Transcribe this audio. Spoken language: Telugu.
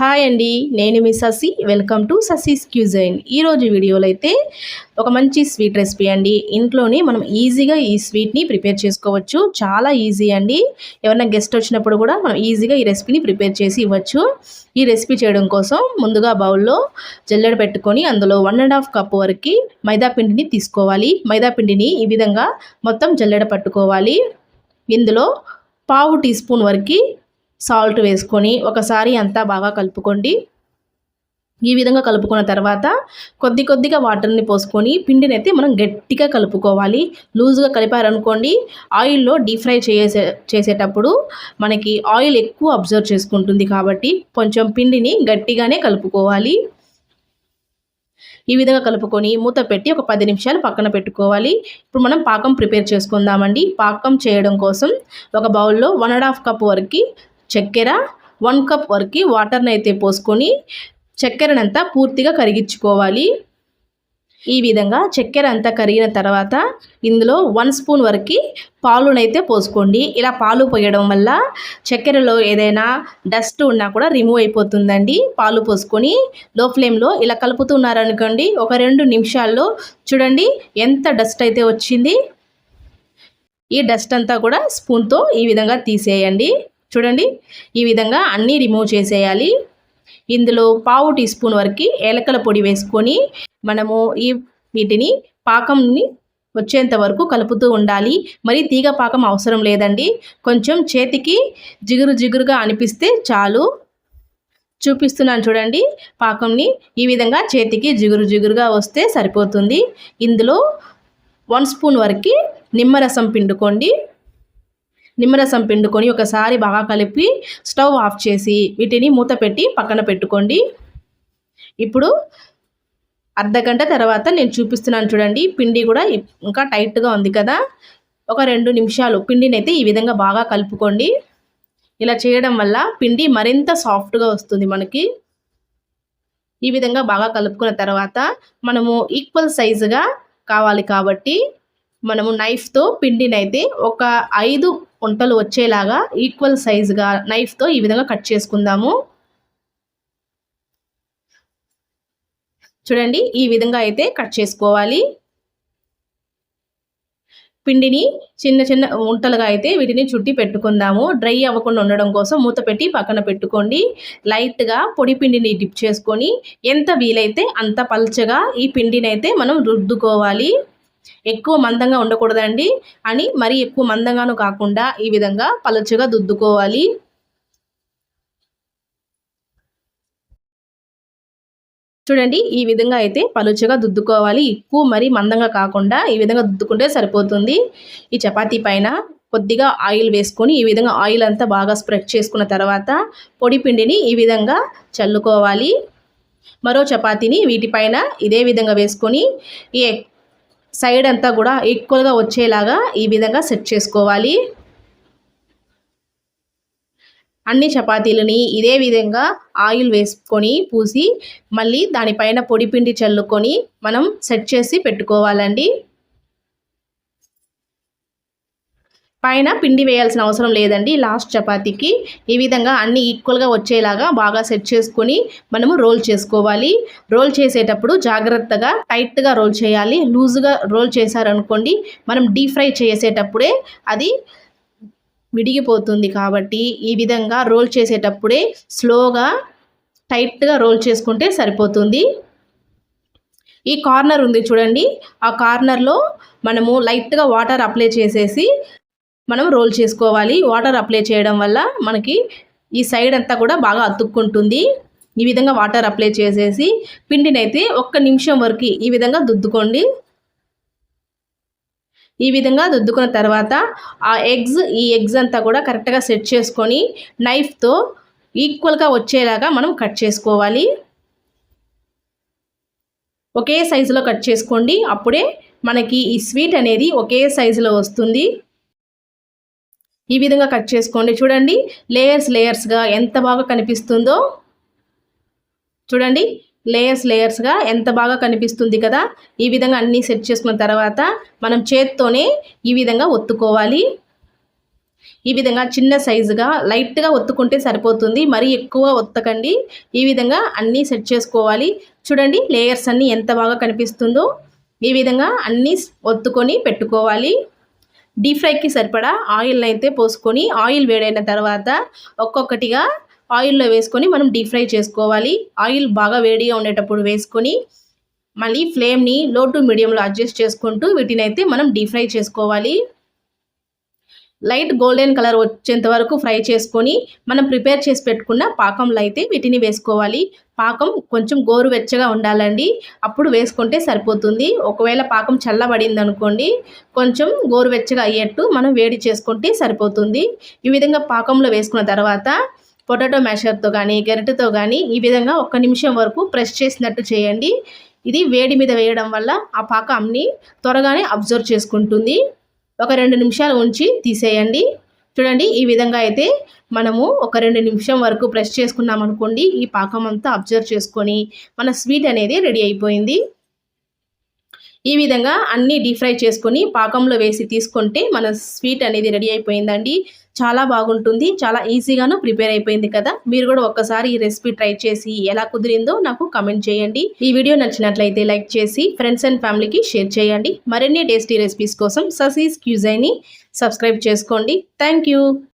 హాయ్ అండి నేను మీ Sasi. Welcome to Sasi's cuisine ఈరోజు వీడియోలో అయితే ఒక మంచి స్వీట్ రెసిపీ అండి. ఇంట్లోనే మనం ఈజీగా ఈ స్వీట్ని ప్రిపేర్ చేసుకోవచ్చు. చాలా ఈజీ అండి. ఎవరైనా గెస్ట్ వచ్చినప్పుడు కూడా మనం ఈజీగా ఈ రెసిపీని ప్రిపేర్ చేసి ఇవ్వచ్చు. ఈ రెసిపీ చేయడం కోసం ముందుగా బౌల్లో జల్లెడ పెట్టుకొని అందులో వన్ అండ్ హాఫ్ కప్ వరకు మైదాపిండిని తీసుకోవాలి. మైదాపిండిని ఈ విధంగా మొత్తం జల్లెడ పట్టుకోవాలి. ఇందులో పావు టీ స్పూన్ వరకు సాల్ట్ వేసుకొని ఒకసారి అంతా బాగా కలుపుకోండి. ఈ విధంగా కలుపుకున్న తర్వాత కొద్ది కొద్దిగా వాటర్ని పోసుకొని పిండిని అయితే మనం గట్టిగా కలుపుకోవాలి. లూజ్గా కలిపారనుకోండి ఆయిల్లో డీప్ ఫ్రై చేసే చేసేటప్పుడు మనకి ఆయిల్ ఎక్కువ అబ్జర్వ్ చేసుకుంటుంది కాబట్టి కొంచెం పిండిని గట్టిగానే కలుపుకోవాలి. ఈ విధంగా కలుపుకొని మూత పెట్టి ఒక పది నిమిషాలు పక్కన పెట్టుకోవాలి. ఇప్పుడు మనం పాకం ప్రిపేర్ చేసుకుందామండి. పాకం చేయడం కోసం ఒక బౌల్లో వన్ అండ్ హాఫ్ కప్ వరకు చక్కెర వన్ కప్ వరకు వాటర్ని అయితే పోసుకొని చక్కెరనంతా పూర్తిగా కరిగించుకోవాలి. ఈ విధంగా చక్కెర అంతా కరిగిన తర్వాత ఇందులో వన్ స్పూన్ వరకు పాలునైతే పోసుకోండి. ఇలా పాలు పోయడం వల్ల చక్కెరలో ఏదైనా డస్ట్ ఉన్నా కూడా రిమూవ్ అయిపోతుందండి. పాలు పోసుకొని లో ఫ్లేమ్లో ఇలా కలుపుతున్నారనుకోండి ఒక రెండు నిమిషాల్లో చూడండి ఎంత డస్ట్ అయితే వచ్చింది. ఈ డస్ట్ అంతా కూడా స్పూన్తో ఈ విధంగా తీసేయండి. చూడండి. ఈ విధంగా అన్నీ రిమూవ్ చేసేయాలి. ఇందులో పావు టీ స్పూన్ వరకు ఏలకల పొడి వేసుకొని మనము ఈ వీటిని పాకంని వచ్చేంత వరకు కలుపుతూ ఉండాలి. మరి తీగ పాకం అవసరం లేదండి. కొంచెం చేతికి జిగురు జిగురుగా అనిపిస్తే చాలు. చూపిస్తున్నాను చూడండి. పాకంని ఈ విధంగా చేతికి జిగురు జిగురుగా వస్తే సరిపోతుంది. ఇందులో వన్ స్పూన్ వరకు నిమ్మరసం పిండుకోండి. నిమ్మరసం పిండుకొని ఒకసారి బాగా కలిపి స్టవ్ ఆఫ్ చేసి వీటిని మూత పెట్టి పక్కన పెట్టుకోండి. ఇప్పుడు అర్ధగంట తర్వాత నేను చూపిస్తున్నాను చూడండి. పిండి కూడా ఇంకా టైట్గా ఉంది కదా. ఒక రెండు నిమిషాలు పిండిని అయితే ఈ విధంగా బాగా కలుపుకోండి. ఇలా చేయడం వల్ల పిండి మరింత సాఫ్ట్గా వస్తుంది మనకి. ఈ విధంగా బాగా కలుపుకున్న తర్వాత మనము ఈక్వల్ సైజుగా కావాలి కాబట్టి మనము నైఫ్తో పిండినైతే ఒక ఐదు వంటలు వచ్చేలాగా ఈక్వల్ సైజుగా నైఫ్తో ఈ విధంగా కట్ చేసుకుందాము. చూడండి ఈ విధంగా అయితే కట్ చేసుకోవాలి. పిండిని చిన్న చిన్న ఉంటలుగా అయితే వీటిని చుట్టి పెట్టుకుందాము. డ్రై అవ్వకుండా ఉండడం కోసం మూత పెట్టి పక్కన పెట్టుకోండి. లైట్గా పొడి పిండిని డిప్ చేసుకొని ఎంత వీలైతే అంత పల్చగా ఈ పిండిని అయితే మనం రుద్దుకోవాలి. ఎక్కువ మందంగా ఉండకూడదండి అని మరీ ఎక్కువ మందంగాను కాకుండా ఈ విధంగా పలుచగా దుద్దుకోవాలి చూడండి ఈ విధంగా అయితే పలుచగా దుద్దుకోవాలి ఎక్కువ మరీ మందంగా కాకుండా ఈ విధంగా దుద్దుకుంటే సరిపోతుంది. ఈ చపాతీ పైన కొద్దిగా ఆయిల్ వేసుకొని ఈ విధంగా ఆయిల్ అంతా బాగా స్ప్రెడ్ చేసుకున్న తర్వాత పొడి పిండిని ఈ విధంగా చల్లుకోవాలి. మరో చపాతీని వీటిపైన ఇదే విధంగా వేసుకొని ఈ సైడ్ అంతా కూడా ఈక్వల్గా వచ్చేలాగా ఈ విధంగా సెట్ చేసుకోవాలి. అన్ని చపాతీలని ఇదే విధంగా ఆయిల్ వేసుకొని పూసి మళ్ళీ దానిపైన పొడిపిండి చల్లుకొని మనం సెట్ చేసి పెట్టుకోవాలండి. పైన పిండి వేయాల్సిన అవసరం లేదండి. లాస్ట్ చపాతీకి ఈ విధంగా అన్ని ఈక్వల్గా వచ్చేలాగా బాగా సెట్ చేసుకొని మనము రోల్ చేసుకోవాలి. రోల్ చేసేటప్పుడు జాగ్రత్తగా టైట్గా రోల్ చేయాలి. లూజ్గా రోల్ చేశారనుకోండి మనం డీప్ ఫ్రై చేసేటప్పుడే అది విడిగిపోతుంది కాబట్టి ఈ విధంగా రోల్ చేసేటప్పుడే స్లోగా టైట్గా రోల్ చేసుకుంటే సరిపోతుంది. ఈ కార్నర్ ఉంది చూడండి. ఆ కార్నర్లో మనము లైట్గా వాటర్ అప్లై చేసేసి మనం రోల్ చేసుకోవాలి. వాటర్ అప్లై చేయడం వల్ల మనకి ఈ సైడ్ అంతా కూడా బాగా అతుక్కుంటుంది. ఈ విధంగా వాటర్ అప్లై చేసేసి పిండినైతే ఒక్క నిమిషం వరకు ఈ విధంగా దుద్దుకోండి. ఈ విధంగా దుద్దుకున్న తర్వాత ఆ ఎగ్స్ ఈ ఎగ్స్ అంతా కూడా కరెక్ట్గా సెట్ చేసుకొని నైఫ్తో ఈక్వల్గా వచ్చేలాగా మనం కట్ చేసుకోవాలి. ఒకే సైజులో కట్ చేసుకోండి. అప్పుడే మనకి ఈ స్వీట్ అనేది ఒకే సైజులో వస్తుంది. ఈ విధంగా కట్ చేసుకోండి. చూడండి లేయర్స్ లేయర్స్గా ఎంత బాగా కనిపిస్తుందో. చూడండి లేయర్స్ లేయర్స్గా ఎంత బాగా కనిపిస్తుంది కదా. ఈ విధంగా అన్నీ సెట్ చేసుకున్న తర్వాత మనం చేత్తోనే ఈ విధంగా ఒత్తుకోవాలి. ఈ విధంగా చిన్న సైజుగా లైట్గా ఒత్తుకుంటే సరిపోతుంది. మరీ ఎక్కువ ఒత్తకండి. ఈ విధంగా అన్నీ సెట్ చేసుకోవాలి. చూడండి లేయర్స్ అన్నీ ఎంత బాగా కనిపిస్తుందో. ఈ విధంగా అన్నీ ఒత్తుకొని పెట్టుకోవాలి. డీప్ ఫ్రైకి సరిపడా ఆయిల్ అయితే పోసుకొని ఆయిల్ వేడైన తర్వాత ఒక్కొక్కటిగా ఆయిల్లో వేసుకొని మనం డీప్ ఫ్రై చేసుకోవాలి. ఆయిల్ బాగా వేడిగా ఉండేటప్పుడు వేసుకొని మళ్ళీ ఫ్లేమ్ని లో టు మీడియంలో అడ్జస్ట్ చేసుకుంటూ వీటిని అయితే మనం డీప్ ఫ్రై చేసుకోవాలి. లైట్ గోల్డెన్ కలర్ వచ్చేంత వరకు ఫ్రై చేసుకొని మనం ప్రిపేర్ చేసి పెట్టుకున్న పాకంలో అయితే వీటిని వేసుకోవాలి. పాకం కొంచెం గోరువెచ్చగా ఉండాలండి. అప్పుడు వేసుకుంటే సరిపోతుంది. ఒకవేళ పాకం చల్లబడింది అనుకోండి కొంచెం గోరువెచ్చగా అయ్యేట్టు మనం వేడి చేసుకుంటే సరిపోతుంది. ఈ విధంగా పాకంలో వేసుకున్న తర్వాత పొటాటో మ్యాషర్తో కానీ గరిటెతో కానీ ఈ విధంగా ఒక్క నిమిషం వరకు ప్రెస్ చేసినట్టు చేయండి. ఇది వేడి మీద వేయడం వల్ల ఆ పాకంని త్వరగానే అబ్జర్వ్ చేసుకుంటుంది. ఒక రెండు నిమిషాలు ఉంచి తీసేయండి. చూడండి ఈ విధంగా అయితే మనము ఒక రెండు నిమిషం వరకు ప్రెస్ చేసుకున్నాం అనుకోండి ఈ పాకం అంతా అబ్జర్వ్ చేసుకొని మన స్వీట్ అనేది రెడీ అయిపోయింది. ఈ విధంగా అన్నీ డీప్ ఫ్రై చేసుకొని పాకంలో వేసి తీసుకుంటే మన స్వీట్ అనేది రెడీ అయిపోయిందండి. చాలా బాగుంటుంది. చాలా ఈజీగాను ప్రిపేర్ అయిపోయింది కదా. మీరు కూడా ఒక్కసారి ఈ రెసిపీ ట్రై చేసి ఎలా కుదిరిందో నాకు కమెంట్ చేయండి. ఈ వీడియో నచ్చినట్లయితే లైక్ చేసి ఫ్రెండ్స్ అండ్ ఫ్యామిలీకి షేర్ చేయండి. మరిన్ని టేస్టీ రెసిపీస్ కోసం ససీస్ క్యూజైని సబ్స్క్రైబ్ చేసుకోండి. థ్యాంక్